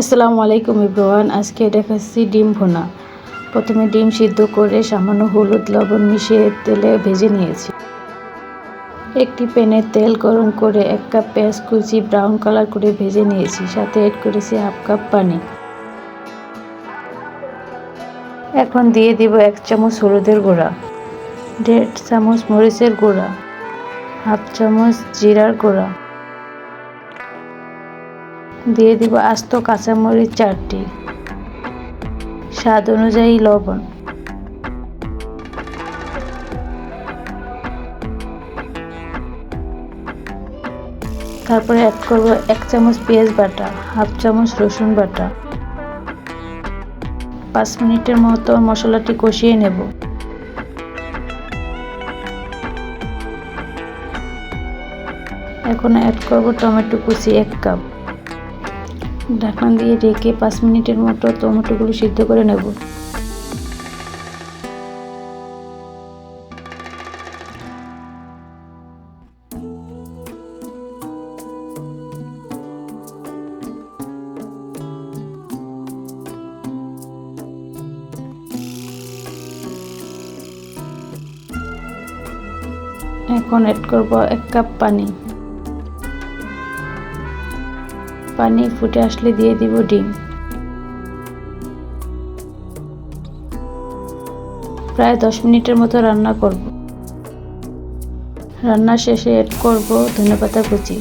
আসসালামু আলাইকুম ইব্রাহান আজকে দেখাচ্ছি ডিম ভোনা। প্রথমে ডিম সিদ্ধ করে সামান্য হলুদ লবণ মিশিয়ে তেলে ভেজে নিয়েছি। একটি প্যানে তেল গরম করে এক কাপ পেঁয়াজ কুচি ব্রাউন কালার করে ভেজে নিয়েছি, সাথে এড করেছি হাফ কাপ পানি। এখন দিয়ে দিব এক চামচ হলুদের গুঁড়া, দেড় চামচ মরিচের গুঁড়া, হাফ চামচ জিরার গুঁড়া দিয়ে দিব আস্ত কাঁচামরিচ চারটি। স্বাদ অনুযায়ী লবণ। তারপরে অ্যাড করব এক চামচ পেঁয়াজ বাটা, হাফ চামচ রসুন বাটা। পাঁচ মিনিটের মতো মশলাটি কষিয়ে নেব। এখন অ্যাড করব টমেটো কুচি এক কাপ। ঢাকনা দিয়ে রেখে পাঁচ মিনিটের মতো টমেটোগুলো সিদ্ধ করে নেব। এখন অ্যাড করব এক কাপ পানি। পানি ফুটে আসলে দিয়ে দিব ডিম। প্রায় দশ মিনিটের মতো রান্না করব। রান্না শেষে এড করব ধনেপাতা কুচি।